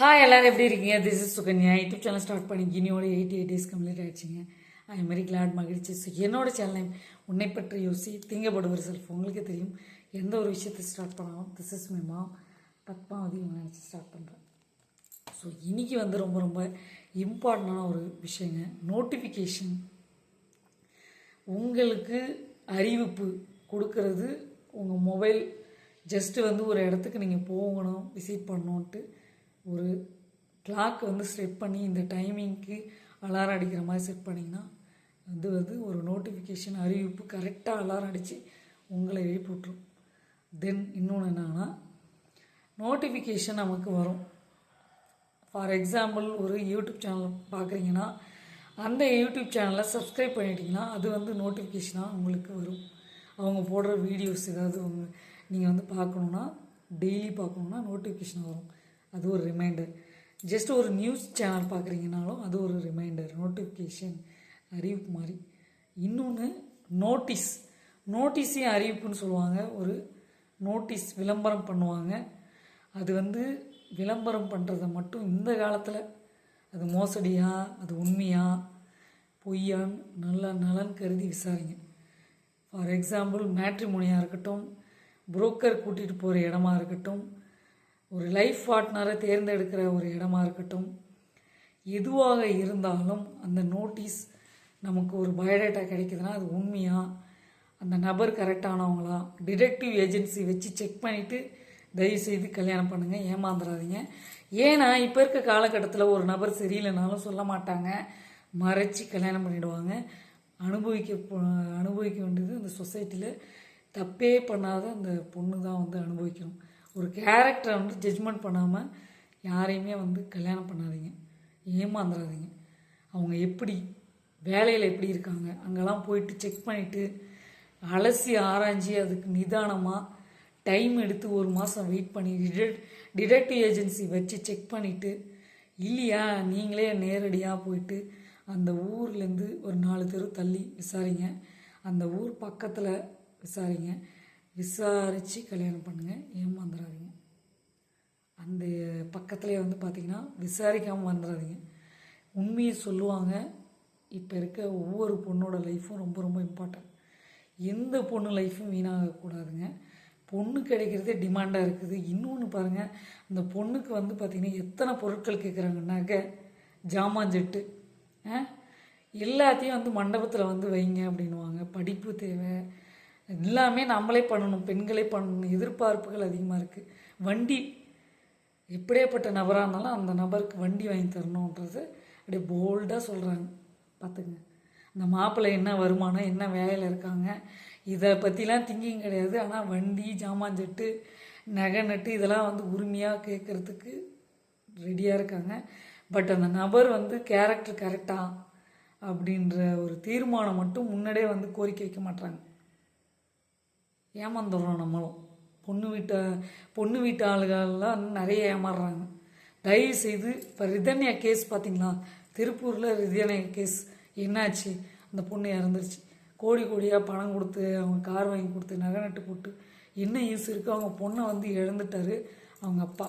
Hi எல்லோரும் எப்படி இருக்கீங்க? This is Sukanya. YouTube channel start பண்ணி இனியோட எயிட்டி எயிட் டேஸ் கம்ப்ளீட் ஆயிடுச்சுங்க அது மாதிரி கிளாட் மகிழ்ச்சி. ஸோ என்னோட சேனல் உன்னை பற்றி யோசி திங்கப்படுவர் செல்ஃப் உங்களுக்கே தெரியும். எந்த ஒரு விஷயத்தை ஸ்டார்ட் பண்ணாலும் திஸ் இஸ் மை மா பத்மாவதி நினச்சி ஸ்டார்ட் பண்ணுறேன் ஸோ இன்றைக்கி வந்து ரொம்ப ரொம்ப இம்பார்ட்டண்டான ஒரு விஷயங்க. நோட்டிஃபிகேஷன் உங்களுக்கு அறிவிப்பு கொடுக்கறது உங்கள் மொபைல் ஜஸ்ட்டு வந்து ஒரு இடத்துக்கு நீங்கள் போகணும் விசிட் பண்ணணுன்ட்டு ஒரு கிளாக் வந்து செட் பண்ணி இந்த டைமிங்க்கு அலாரம் அடிக்கிற மாதிரி செட் பண்ணிங்கன்னா அது வந்து ஒரு நோட்டிஃபிகேஷன் அறிவிப்பு கரெக்டாக அலாரம் அடித்து உங்களை எழுப்பி விட்ரும் தென் இன்னொன்று என்னன்னா நோட்டிஃபிகேஷன் நமக்கு வரும். ஃபார் எக்ஸாம்பிள் ஒரு யூடியூப் சேனல் பார்க்குறீங்கன்னா அந்த யூடியூப் சேனலை சப்ஸ்கிரைப் பண்ணிட்டீங்கன்னா அது வந்து நோட்டிஃபிகேஷனாக உங்களுக்கு வரும். அவங்க போடுற வீடியோஸ் ஏதாவது நீங்கள் வந்து பார்க்கணுன்னா டெய்லி பார்க்கணுன்னா நோட்டிஃபிகேஷன் வரும். அது ஒரு ரிமைண்டர் ஜஸ்ட் ஒரு நியூஸ் சேனல் பார்க்குறீங்கனாலும் அது ஒரு ரிமைண்டர் நோட்டிஃபிகேஷன் அறிவிப்பு மாதிரி. இன்னொன்று நோட்டீஸ் நோட்டீஸையும் அறிவிப்புன்னு சொல்லுவாங்க? ஒரு நோட்டீஸ் விளம்பரம் பண்ணுவாங்க. அது வந்து விளம்பரம் பண்ணுறத மட்டும் இந்த காலத்தில் அது மோசடியா அது உண்மையா பொய்யான்னு நல்லா நலன் கருதி விசாரிங்க. ஃபார் எக்ஸாம்பிள் மேட்ரிமோனியாக இருக்கட்டும் புரோக்கர் கூட்டிகிட்டு போகிற இடமா இருக்கட்டும் ஒரு லைஃப் பார்ட்னரை தேர்ந்தெடுக்கிற ஒரு இடமா இருக்கட்டும் எதுவாக இருந்தாலும் அந்த நோட்டீஸ் நமக்கு ஒரு பயோடேட்டா கிடைக்குதுன்னா அது உண்மையாக அந்த நபர் கரெக்டானவங்களா டிடெக்டிவ் ஏஜென்சி வச்சு செக் பண்ணிவிட்டு தயவு செய்து கல்யாணம் பண்ணுங்கள் ஏமாந்துடாதீங்க ஏன்னா இப்போ இருக்க காலகட்டத்தில் ஒரு நபர் சரியில்லைனாலும் சொல்ல மாட்டாங்க. மறைச்சி கல்யாணம் பண்ணிடுவாங்க. அனுபவிக்க அனுபவிக்க வேண்டியது அந்த சொசைட்டியில் தப்பே பண்ணாத அந்த பொண்ணு தான் வந்து அனுபவிக்கணும். ஒரு கேரக்டரை வந்து ஜட்ஜ்மெண்ட் பண்ணாமல் யாரையுமே வந்து கல்யாணம் பண்ணாதீங்க ஏமாந்துடாதீங்க அவங்க எப்படி வேலையில் எப்படி இருக்காங்க அங்கெல்லாம் போயிட்டு செக் பண்ணிவிட்டு அலசி ஆராய்ஞ்சி அதுக்கு நிதானமாக டைம் எடுத்து ஒரு மாதம் வெயிட் பண்ணி டிடெக்ட் டிடெக்டிவ் ஏஜென்சி வச்சு செக் பண்ணிவிட்டு இல்லையா நீங்களே நேரடியாக போயிட்டு அந்த ஊர்லேருந்து ஒரு நாலு தெரு தள்ளி விசாரிங்க. அந்த ஊர் பக்கத்தில் விசாரிங்க. விசாரித்து கல்யாணம் பண்ணுங்கள் ஏமா பக்கத்துலேயே வந்து பார்த்திங்கன்னா விசாரிக்காமல் வந்துடாதீங்க உண்மையை சொல்லுவாங்க. இப்போ இருக்க ஒவ்வொரு பொண்ணோட லைஃப்பும் ரொம்ப ரொம்ப இம்பார்ட்டன்ட் எந்த பொண்ணு லைஃப்பும் வீணாகக்கூடாதுங்க. பொண்ணு கிடைக்கிறதே டிமாண்டாக இருக்குது. இன்னொன்று பாருங்கள் அந்த பொண்ணுக்கு வந்து பார்த்திங்கன்னா எத்தனை பொருட்கள் கேட்குறாங்கனாக்க ஜாமான் ஜாமாஞ்செட்டு ஆ? எல்லாத்தையும் வந்து மண்டபத்தில் வந்து வைங்க அப்படின்னுவாங்க. படிப்பு தேவை. எல்லாமே நம்மளே பண்ணணும் பெண்களே பண்ணணும். எதிர்பார்ப்புகள் அதிகமாக இருக்குது வண்டி எப்படியாப்பட்ட நபராக இருந்தாலும் அந்த நபருக்கு வண்டி வாங்கி தரணுன்றது அப்படியே போல்டாக சொல்கிறாங்க பார்த்துங்க அந்த மாப்பிள்ளை என்ன வருமானம் என்ன வேலையில் இருக்காங்க இதை பற்றிலாம் திங்கிங் கிடையாது. ஆனால் வண்டி ஜாமான் ஜாமாஞ்செட்டு நகை நட்டு இதெல்லாம் வந்து உரிமையாக கேட்குறதுக்கு ரெடியாக இருக்காங்க. பட் அந்த நபர் வந்து கேரக்டர் கரெக்டாக அப்படின்ற ஒரு தீர்மானம் மட்டும் முன்னாடியே வந்து கோரிக்கை வைக்க மாட்றாங்க. ஏமாந்துடுறோம் நம்மளும். பொண்ணு வீட்டை பொண்ணு வீட்டு ஆளுகள்லாம் நிறைய ஏமாறுறாங்க. தயவு செய்து இப்போ ரிதன்யா கேஸ் பார்த்தீங்களா திருப்பூரில் ரிதன்யா கேஸ் என்னாச்சு? அந்த பொண்ணு இறந்துருச்சு. கோடி கோடியாக பணம் கொடுத்து அவங்க கார் வாங்கி கொடுத்து நகை நட்டு போட்டு என்ன யூஸ் இருக்குது அவங்க பொண்ணை வந்து இழந்துட்டாரு அவங்க அப்பா.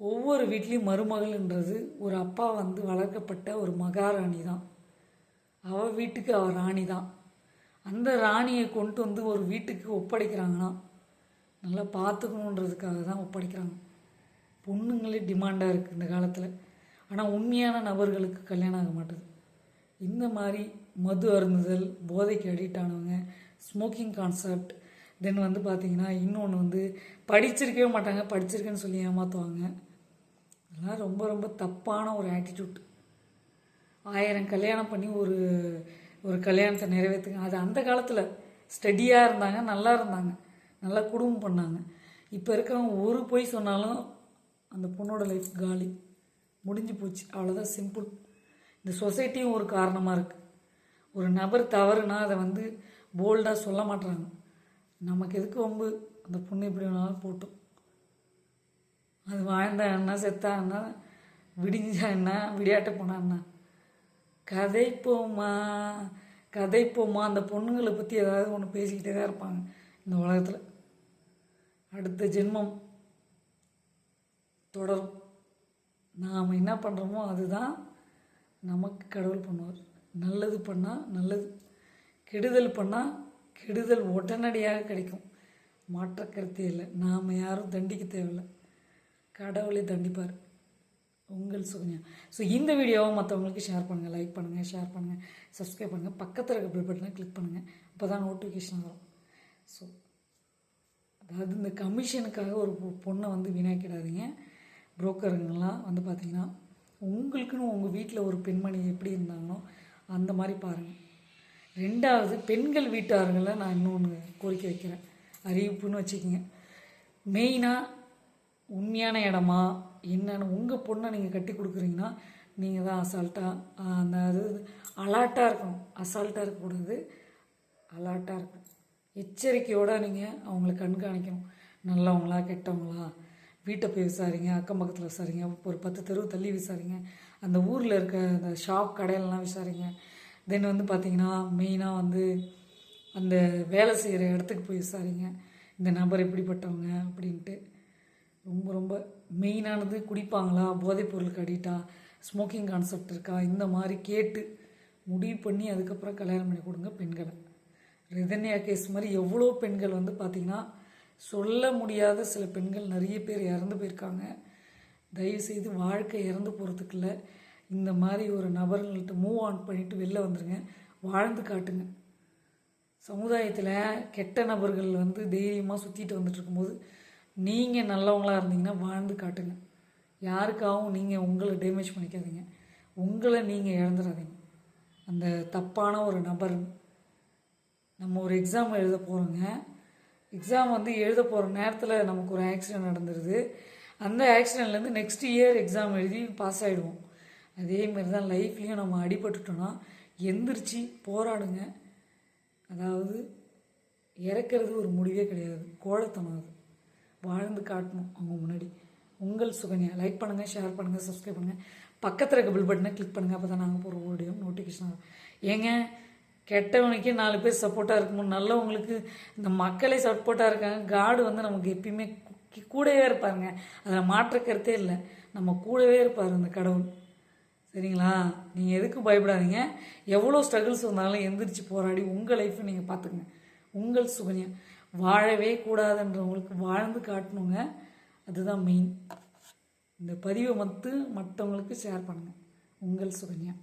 ஒவ்வொரு வீட்லேயும் மருமகள்ன்றது ஒரு அப்பா வந்து வளர்க்கப்பட்ட ஒரு மகாராணி தான் அவள் வீட்டுக்கு அவள் ராணி தான் அந்த ராணியை கொண்டு வந்து ஒரு வீட்டுக்கு ஒப்படைக்கிறாங்கன்னா நல்லா பார்த்துக்கணுன்றதுக்காக தான் ஒப்படைக்கிறாங்க பொண்ணுங்களே டிமாண்டாக இருக்குது இந்த காலத்தில். ஆனால் உண்மையான நபர்களுக்கு கல்யாணம் ஆக மாட்டுது. இந்த மாதிரி மது அருந்துதல் போதைக்கு அடிக்ட் ஆனவங்க ஸ்மோக்கிங் கான்செப்ட் தென் வந்து பார்த்தீங்கன்னா இன்னொன்று வந்து படிச்சிருக்கவே மாட்டாங்க படிச்சிருக்கேன்னு சொல்லி ஏமாற்றுவாங்க அதெல்லாம் ரொம்ப ரொம்ப தப்பான ஒரு ஆட்டிடியூட் ஆயிரம் கல்யாணம் பண்ணி ஒரு ஒரு கல்யாணத்தை நிறைவேற்றுங்க அது அந்த காலத்தில் ஸ்டடியாக இருந்தாங்க நல்லா இருந்தாங்க. நல்லா குடும்பம் பண்ணாங்க. இப்போ இருக்கவங்க ஒரு பொய் சொன்னாலும் அந்த பொண்ணோட லைஃப் காலி. முடிஞ்சு போச்சு. அவ்வளோதான் சிம்பிள் இந்த சொசைட்டியும் ஒரு காரணமாக இருக்குது ஒரு நபர் தவறுனா அதை வந்து போல்டாக சொல்ல மாட்டுறாங்க நமக்கு எதுக்கு வம்பு? அந்த பொண்ணு எப்படி வேணாலும் போட்டோம். அது வாழ்ந்தா என்ன செத்தா என்ன விடிஞ்சா என்ன விளையாட்டு போனா என்ன? கதைப்போமா கதைப்போமா அந்த பொண்ணுங்களை பற்றி ஏதாவது ஒன்று பேசிக்கிட்டே தான் இருப்பாங்க இந்த உலகத்தில். அடுத்த ஜென்மம் தொடரும். நாம் என்ன பண்ணுறோமோ அதுதான் நமக்கு கடவுள் பண்ணுவார். நல்லது பண்ணால் நல்லது கெடுதல் பண்ணால் கெடுதல் உடனடியாக கிடைக்கும். மாற்ற கருத்தே இல்லை. நாம் யாரும் தண்டிக்க தேவையில்லை. கடவுளை தண்டிப்பார். உங்கள் சுகன்யா. ஸோ இந்த வீடியோவை மற்றவங்களுக்கு ஷேர் பண்ணுங்கள் லைக் பண்ணுங்கள் ஷேர் பண்ணுங்கள் சப்ஸ்கிரைப் பண்ணுங்கள் பக்கத்தில் இருக்க பில் பட்டனை கிளிக் பண்ணுங்கள் அப்போ தான் நோட்டிஃபிகேஷன் வரும். ஸோ அதாவது இந்த கமிஷனுக்காக ஒரு பொண்ணை வந்து வீணாக்கிடாதீங்க. புரோக்கருங்கெல்லாம் வந்து பார்த்தீங்கன்னா உங்களுக்குன்னு உங்கள் வீட்டில் ஒரு பெண்மணி எப்படி இருந்தாங்களோ அந்த மாதிரி பாருங்கள் ரெண்டாவது பெண்கள் வீட்டார்களை நான் இன்னொன்று கோரிக்கை வைக்கிறேன். அறிவிப்புன்னு வச்சுக்கோங்க. மெயினாக உண்மையான இடமா என்னன்னு உங்கள் பொண்ணை நீங்கள் கட்டி கொடுக்குறீங்கன்னா நீங்கள் தான் அசால்ட்டாக அந்த அது அலாட்டாக இருக்கணும். அசால்ட்டாக இருக்கக்கூடாது. அலாட்டாக இருக்கணும். எச்சரிக்கையோடு நீங்கள் அவங்கள கண்காணிக்கணும். நல்லவங்களா கெட்டவங்களா? வீட்டை போய் விசாரிங்க அக்கம் பக்கத்தில் விசாரிங்க ஒரு பத்து தெருவு தள்ளி விசாரிங்க. அந்த ஊரில் இருக்க அந்த ஷாப் கடையிலலாம் விசாரிங்க. தென் வந்து பார்த்தீங்கன்னா மெயினாக வந்து அந்த வேலை செய்கிற இடத்துக்கு போய் விசாரிங்க. இந்த நபர் எப்படிப்பட்டவங்க அப்படின்ட்டு. ரொம்ப ரொம்ப மெயினானது குடிப்பாங்களா? போதைப் பொருளுக்கு அடிட்டா? ஸ்மோக்கிங் கான்செப்ட் இருக்கா? இந்த மாதிரி கேட்டு முடிவு பண்ணி அதுக்கப்புறம் கல்யாணம் பண்ணி கொடுங்க பெண்களை. ரிதன்யா கேஸ் மாதிரி எவ்வளோ பெண்கள் வந்து பார்த்திங்கன்னா சொல்ல முடியாத சில பெண்கள் நிறைய பேர் இறந்து போயிருக்காங்க. தயவுசெய்து வாழ்க்கை இறந்து போகிறதுக்குள்ள இந்த மாதிரி ஒரு நபர்கள்ட்ட மூவ் ஆன் பண்ணிவிட்டு வெளில வந்துருங்க. வாழ்ந்து காட்டுங்க. சமுதாயத்தில் கெட்ட நபர்கள் வந்து தைரியமாக சுற்றிட்டு வந்துட்டு இருக்கும்போது நீங்கள் நல்லவங்களாக இருந்தீங்கன்னா வாழ்ந்து காட்டுங்க. யாருக்காகவும் நீங்கள் உங்களை டேமேஜ் பண்ணிக்காதீங்க. உங்களை நீங்கள் இழந்துடாதீங்க. அந்த தப்பான ஒரு நபர் நம்ம ஒரு எக்ஸாம் எழுத போகிறோங்க எக்ஸாம் வந்து எழுத போகிற நேரத்தில் நமக்கு ஒரு ஆக்சிடெண்ட் நடந்துருது. அந்த ஆக்சிடென்ட்லேருந்து நெக்ஸ்ட் இயர் எக்ஸாம் எழுதி பாஸ் ஆகிடுவோம் அதேமாரி தான் லைஃப்லேயும் நம்ம அடிபட்டுட்டோன்னா எந்திரிச்சு போராடுங்க. அதாவது இறக்கிறது ஒரு முடிவே கிடையாது. கோழத்தனம் அது. வாழ்ந்து காட்டணும் அவங்க முன்னாடி. உங்கள் சுகன்யா. லைக் பண்ணுங்கள் ஷேர் பண்ணுங்கள் சப்ஸ்கிரைப் பண்ணுங்கள் பக்கத்தில் இருக்க பில் பட்டனை கிளிக் பண்ணுங்கள் அப்போ தான் நாங்கள் போகிற வீடியோ நோட்டிஃபிகேஷன் ஏங்க கெட்டவனுக்கே நாலு பேர் சப்போர்ட்டாக இருக்கணும் நல்லவங்களுக்கு இந்த மக்களே சப்போர்ட்டாக இருக்காங்க. காடு வந்து நமக்கு எப்பயுமே கூடவே இருப்பாருங்க. அதில் மாற்ற கருத்தே இல்லை. நம்ம கூடவே இருப்பார் அந்த கடவுள். சரிங்களா? நீங்கள் எதுக்கும் பயப்படாதீங்க. எவ்வளோ ஸ்ட்ரகிள்ஸ் வந்தாலும் எந்திரிச்சு போராடி உங்கள் லைஃப்பை நீங்கள் பார்த்துக்குங்க. உங்கள் சுகன்யா. வாழவே கூடாதுன்றவங்களுக்கு வாழ்ந்து காட்டணுங்க. அதுதான் மெயின் இந்த பதிவை வந்து மற்றவங்களுக்கு ஷேர் பண்ணுங்கள் உங்கள் சுகன்யா.